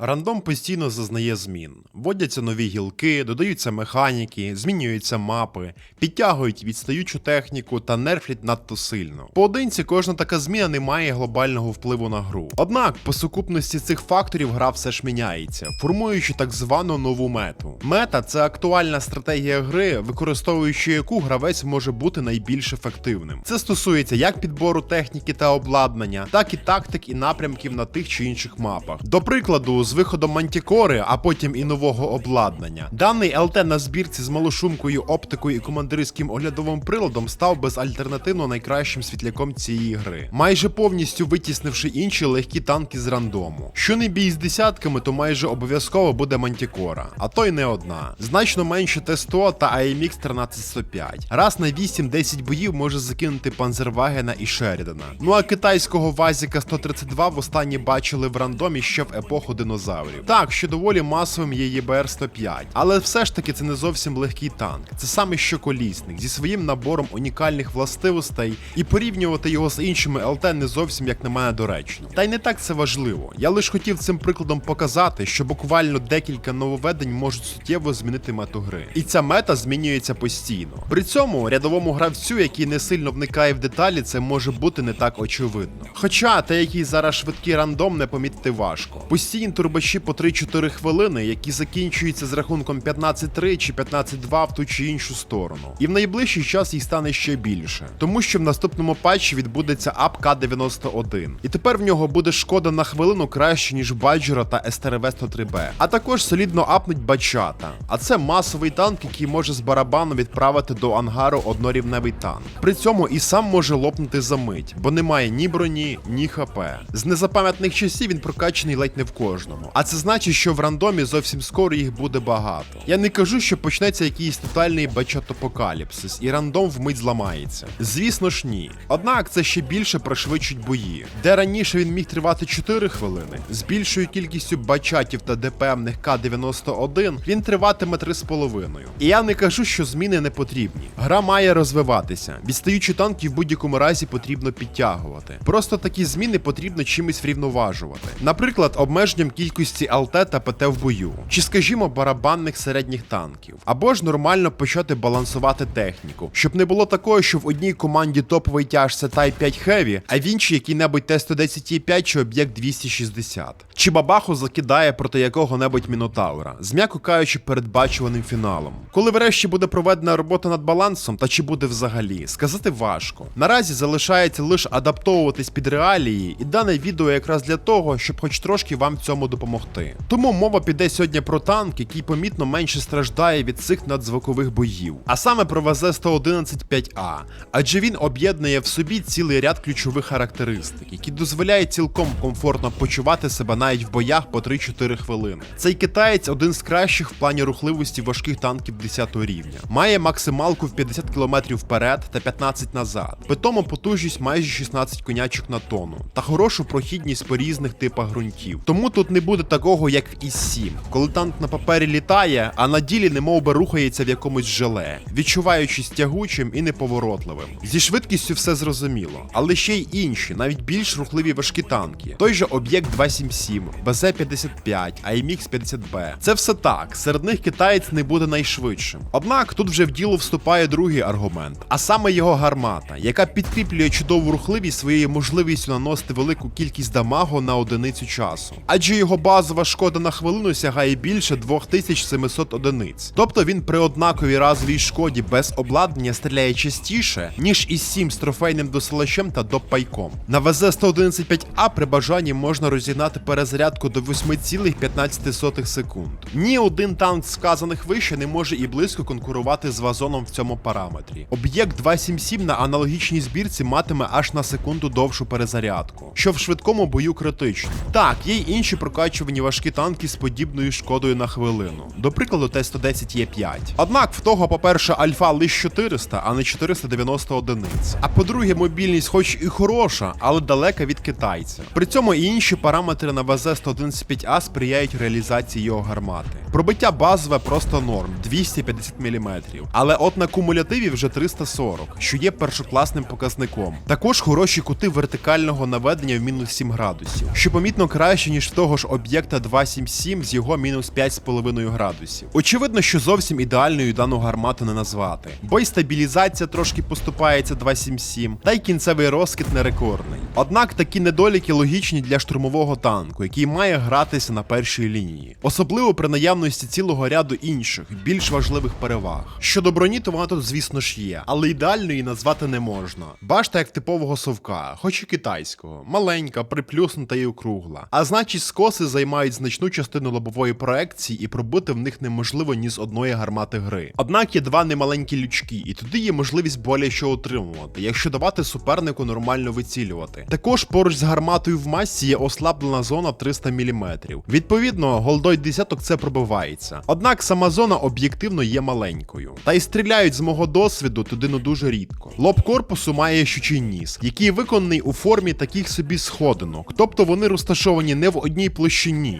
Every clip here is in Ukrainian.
Рандом постійно зазнає змін. Вводяться нові гілки, додаються механіки, змінюються мапи, підтягують відстаючу техніку та нерфлять надто сильно. Поодинці кожна така зміна не має глобального впливу на гру. Однак, по сукупності цих факторів гра все ж міняється, формуючи так звану нову мету. Мета це актуальна стратегія гри, використовуючи яку гравець може бути найбільш ефективним. Це стосується як підбору техніки та обладнання, так і тактик і напрямків на тих чи інших мапах. До прикладу, з виходом мантікори, а потім і нового обладнання. Даний ЛТ на збірці з малошумкою, оптикою і командирським оглядовим приладом став безальтернативно найкращим світляком цієї гри, майже повністю витіснивши інші легкі танки з рандому. Що не бій з десятками, то майже обов'язково буде мантікора, а то й не одна. Значно менше Т100 та AMX 1305. Раз на 8-10 боїв може закинути Панзервагена і Шерідана. Ну а китайського Вазіка 132 востаннє бачили в рандомі ще в епоху динозаврів. Так, що доволі масовим є ЄБР 105, але все ж таки це не зовсім легкий танк. Це саме що колісник зі своїм набором унікальних властивостей, і порівнювати його з іншими ЛТ не зовсім, як на мене, доречно. Та й не так це важливо. Я лише хотів цим прикладом показати, що буквально декілька нововведень можуть суттєво змінити мету гри. І ця мета змінюється постійно. При цьому рядовому гравцю, який не сильно вникає в деталі, це може бути не так очевидно. Хоча те, який зараз швидкий рандом, не помітити важко. Постійні турбачі по 3-4 хвилини, які закінчуються з рахунком 15-3 чи 15-2 в ту чи іншу сторону. І в найближчий час їх стане ще більше, тому що в наступному патчі відбудеться ап К91. І тепер в нього буде шкода на хвилину краще, ніж Баджера та СТРВ 103Б. А також солідно апнуть бачата. А це масовий танк, який може з барабану відправити до ангару однорівневий танк. При цьому і сам може лопнути за мить, бо немає ні броні, ні ХП. З незапам'ятних часів він прокачаний ледь не в кожному. А це значить, що в рандомі зовсім скоро їх буде багато. Я не кажу, що почнеться якийсь тотальний бачатопокаліпсис, і рандом вмить зламається. Звісно ж, ні. Однак це ще більше пришвидшить бої, де раніше він міг тривати 4 хвилини, з більшою кількістю бачатів та ДПМних К-91 він триватиме 3,5. І я не кажу, що зміни не потрібні. Гра має розвиватися. Відстаючі танки в будь-якому разі потрібно підтягувати. Просто такі зміни потрібно чимось врівноважувати. Наприклад, обмеженням кількості ЛТ та ПТ в бою, чи, скажімо, барабанних середніх танків, або ж нормально почати балансувати техніку, щоб не було такого, що в одній команді топовий тяж це Type 5 Heavy, а в іншій який-небудь Т-110 5 чи об'єкт 260. Чи бабаху закидає проти якого-небудь мінотавра, з м'яко кажучи, передбачуваним фіналом. Коли врешті буде проведена робота над балансом, та чи буде взагалі, сказати важко. Наразі залишається лише адаптовуватись під реалії, і дане відео якраз для того, щоб хоч трошки вам в цьому допомогти. Тому мова піде сьогодні про танк, який помітно менше страждає від цих надзвукових боїв, а саме про ВЗ-111-5А, адже він об'єднує в собі цілий ряд ключових характеристик, які дозволяють цілком комфортно почувати себе навіть в боях по 3-4 хвилини. Цей китаєць один з кращих в плані рухливості важких танків 10 рівня. Має максималку в 50 км вперед та 15 назад. Питомо потужність майже 16 конячок на тонну та хорошу прохідність по різних типах ґрунтів. Тому тут не буде такого, як в ІС-7, коли танк на папері літає, а на ділі немов би рухається в якомусь желе, відчуваючись тягучим і неповоротливим. Зі швидкістю все зрозуміло, але ще й інші, навіть більш рухливі важкі танки. Той же об'єкт 277, БЗ-55, AMX 50Б. Це все так, серед них китаєць не буде найшвидшим. Однак тут вже в діло вступає другий аргумент, а саме його гармата, яка підкріплює чудову рухливість своєю можливістю наносити велику кількість дамагу на одиницю часу. Адже його базова шкода на хвилину сягає більше 2700 одиниць. Тобто він при однаковій разовій шкоді без обладнання стріляє частіше, ніж із 7 з трофейним досилачем та допайком. На ВЗ-111-5А при бажанні можна розігнати перезарядку до 8,15 секунд. Ні один танк сказаних вище не може і близько конкурувати з вазоном в цьому параметрі. Об'єкт 277 на аналогічній збірці матиме аж на секунду довшу перезарядку, що в швидкому бою критично. Так, є й інші прокачувані важкі танки з подібною шкодою на хвилину. До прикладу, Т-110 Є5. Однак в того, по-перше, альфа лише 400, а не 490 одиниць. А по-друге, мобільність, хоч і хороша, але далека від китайця. При цьому і інші параметри на ВЗ-111-5А сприяють реалізації його гармати. Пробиття базове просто норм 250 мм. Але от на кумулятиві вже 340, що є першокласним показником. Також хороші кути вертикального наведення в мінус 7 градусів, що помітно краще, ніж в того ж об'єкта 277 з його мінус 5,5 градусів. Очевидно, що зовсім ідеальною дану гармату не назвати, бо й стабілізація трошки поступається 277, та й кінцевий розкид не рекордний. Однак такі недоліки логічні для штурмового танку, який має гратися на першій лінії, особливо при наявності цілого ряду інших, більш важливих переваг. Щодо броні, то вона тут, звісно ж, є, але ідеально її назвати не можна. Башта як типового совка, хоч і китайського, маленька, приплюснута і округла. А значить, скоси займають значну частину лобової проекції, і пробити в них неможливо ні з одної гармати гри. Однак є два немаленькі лючки, і туди є можливість боляче отримувати, якщо давати супернику нормально вицілювати. Також поруч з гарматою в масці є ослаблена зона 300 мм. Відповідно, голдой десяток це пробивається. Однак сама зона об'єктивно є маленькою. Та й стріляють з мого досвіду туди ну дуже рідко. Лоб корпусу має щучий ніс, який виконаний у формі таких собі сходинок, тобто вони розташовані не в одній площині,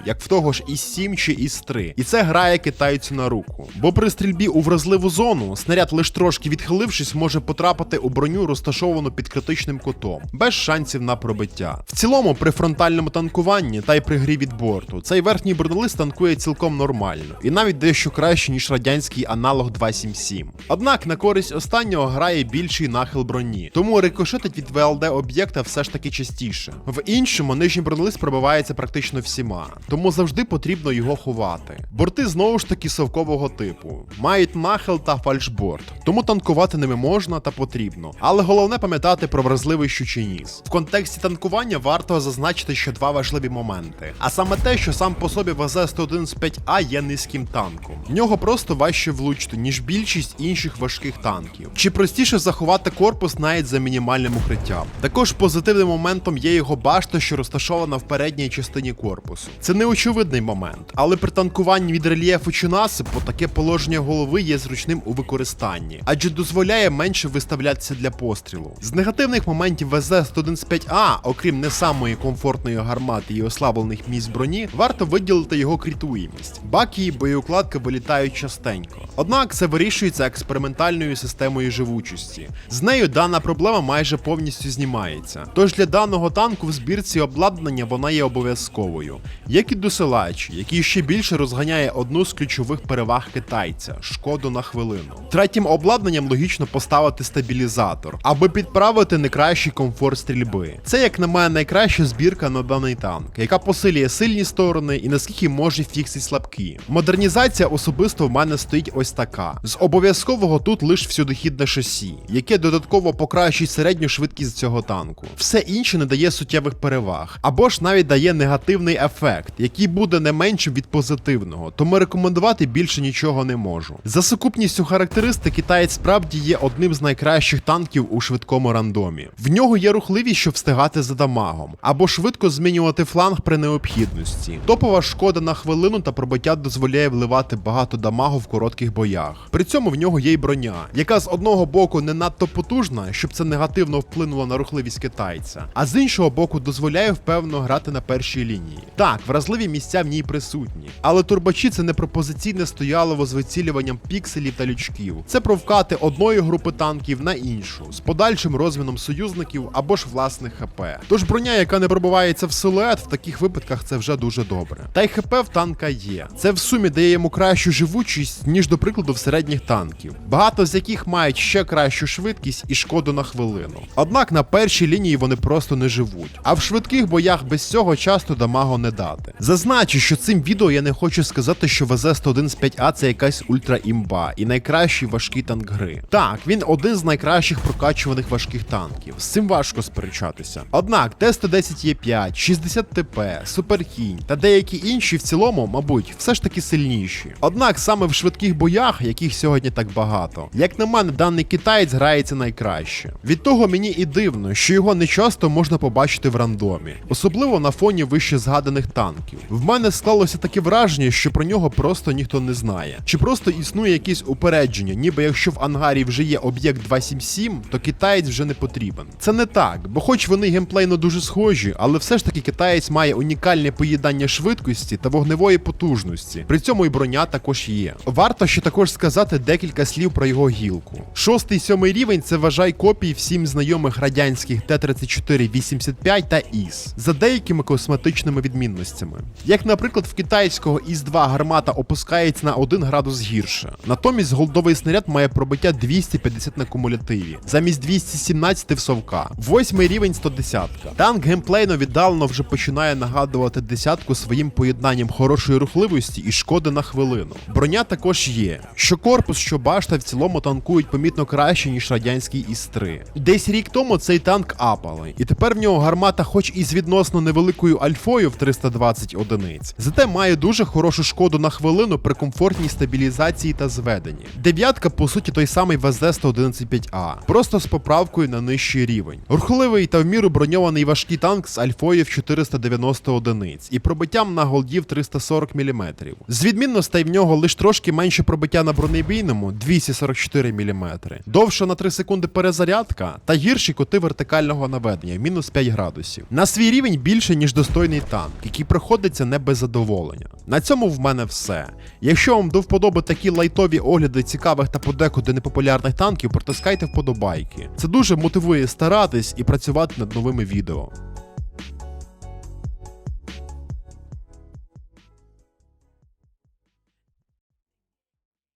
як в того ж із 7 чи із 3. І це грає китайцю на руку. Бо при стрільбі у вразливу зону снаряд лише трошки відхилившись, може потрапити у броню, розташовану під критичним кутом, без шансів на пробиття. В цілому, при фронтальному танкуванні та й при грі від борту, цей верхній бронелист танкує цілком нормально, і навіть дещо краще, ніж радянський аналог 277. Однак на користь останнього грає більший нахил броні, тому рикошетить від ВЛД об'єкта все ж таки частіше. В іншому нижній бронелист пробивається практично всіма, тому завжди потрібно його ховати. Борти знову ж таки совкового типу, мають нахил та фальшборд, тому танкувати ними можна та потрібно. Але головне пам'ятати про вразливий щучий ніс. В контексті танкування варто зазначити ще два важливі моменти. А саме те, що сам по собі ВЗ-111-5А є низьким танком. В нього просто важче влучити, ніж більшість інших важких танків. Чи простіше заховати корпус навіть за мінімальним укриттям. Також позитивним моментом є його башта, що розташована в передній частині корпусу. Це не очевидний момент, але при танкуванні від рельєфу чи насипу таке положення голови є зручним у використанні, адже дозволяє менше виставлятися для пострілу. З негативних моментів ВЗ-115А, окрім не самої комфортної гармати і ослаблених місць броні, варто виділити його крітуємість. Баки і боєукладки вилітають частенько. Однак це вирішується експериментальною системою живучості. З нею дана проблема майже повністю знімається. Тож для даного танку в збірці обладнання вона є обов'язковою, як і досилач, який ще більше розганяє одну з ключових переваг китайця шкоду на хвилину. Третім обладнанням логічно поставити стабілізатор, аби підправити найкращий комфорт стрільби. Це, як на мене, найкраща збірка на даний танк, яка посилює сильні сторони і наскільки може фіксить слабкі. Модернізація особисто в мене стоїть ось така: з обов'язкового тут лише всюдохідне шасі, яке додатково покращить середню швидкість цього танку. Все інше не дає суттєвих переваг, або ж навіть дає негативний ефект, який буде не меншим від позитивного, тому рекомендувати більше нічого не можу. За сукупністю характеристик китаєць справді є одним з найкращих танків у швидкому рандомі. В нього є рухливість, щоб встигати за дамагом, або швидко змінювати фланг при необхідності. Топова шкода на хвилину та пробиття дозволяє вливати багато дамагу в коротких боях. При цьому в нього є й броня, яка з одного боку не надто потужна, щоб це негативно вплинуло на рухливість китайця, а з іншого боку дозволяє впевнено грати на першій лінії. Так, вразливі місця в ній присутні, але турбачі це не пропозиційне стоялово з вицілюванням пікселів та лючків. Це про вкати одної групи танків на іншу з подальшим розміном союзників або ж власних ХП. Тож броня, яка не пробивається в силует, в таких випадках це вже дуже добре. Та й ХП в танка є. Це в сумі дає йому кращу живучість, ніж, до прикладу, в середніх танків, багато з яких мають ще кращу швидкість і шкоду на хвилину. Однак на першій лінії вони просто не живуть. А в швидких боях без цього часто не дати. Зазначу, що цим відео я не хочу сказати, що ВЗ-115А це якась ультра-імба і найкращий важкий танк гри. Так, він один з найкращих прокачуваних важких танків. З цим важко сперечатися. Однак Т-110Е5, 60 ТП, Суперкінь та деякі інші в цілому, мабуть, все ж таки сильніші. Однак саме в швидких боях, яких сьогодні так багато, як на мене, даний китаєць грається найкраще. Від того мені і дивно, що його не часто можна побачити в рандомі, особливо на фоні вище згаданих танків. В мене склалося таке враження, що про нього просто ніхто не знає. Чи просто існує якесь упередження, ніби якщо в ангарі вже є об'єкт 277, то китаєць вже не потрібен. Це не так, бо хоч вони геймплейно дуже схожі, але все ж таки китаєць має унікальне поєднання швидкості та вогневої потужності. При цьому і броня також є. Варто ще також сказати декілька слів про його гілку. Шостий сьомий рівень це вважай копії всім знайомих радянських Т-34-85 та ІС за деякими косметичними відмінностями. Відмінностями. Як, наприклад, в китайського ІС-2 гармата опускається на 1 градус гірше. Натомість голдовий снаряд має пробиття 250 на кумулятиві, замість 217 в совка. Восьмий рівень 110. Танк геймплейно віддалено вже починає нагадувати десятку своїм поєднанням хорошої рухливості і шкоди на хвилину. Броня також є. Що корпус, що башта в цілому танкують помітно краще, ніж радянський ІС-3. Десь рік тому цей танк апали, і тепер в нього гармата, хоч і з відносно невеликою альфою в 320 одиниць, зате має дуже хорошу шкоду на хвилину при комфортній стабілізації та зведенні. Дев'ятка, по суті, той самий ВЗ 111.5А, просто з поправкою на нижчий рівень. Рухливий та в міру броньований важкий танк з альфою в 490 одиниць і пробиттям на голдів 340 мм. З відмінностей в нього лише трошки менше пробиття на бронебійному 244 мм. Довша на 3 секунди перезарядка та гірші коти вертикального наведення мінус 5 градусів. На свій рівень більше, ніж достойний танк, який приходиться не без задоволення. На цьому в мене все. Якщо вам до вподоби такі лайтові огляди цікавих та подекуди непопулярних танків, протискайте вподобайки. Це дуже мотивує старатись і працювати над новими відео.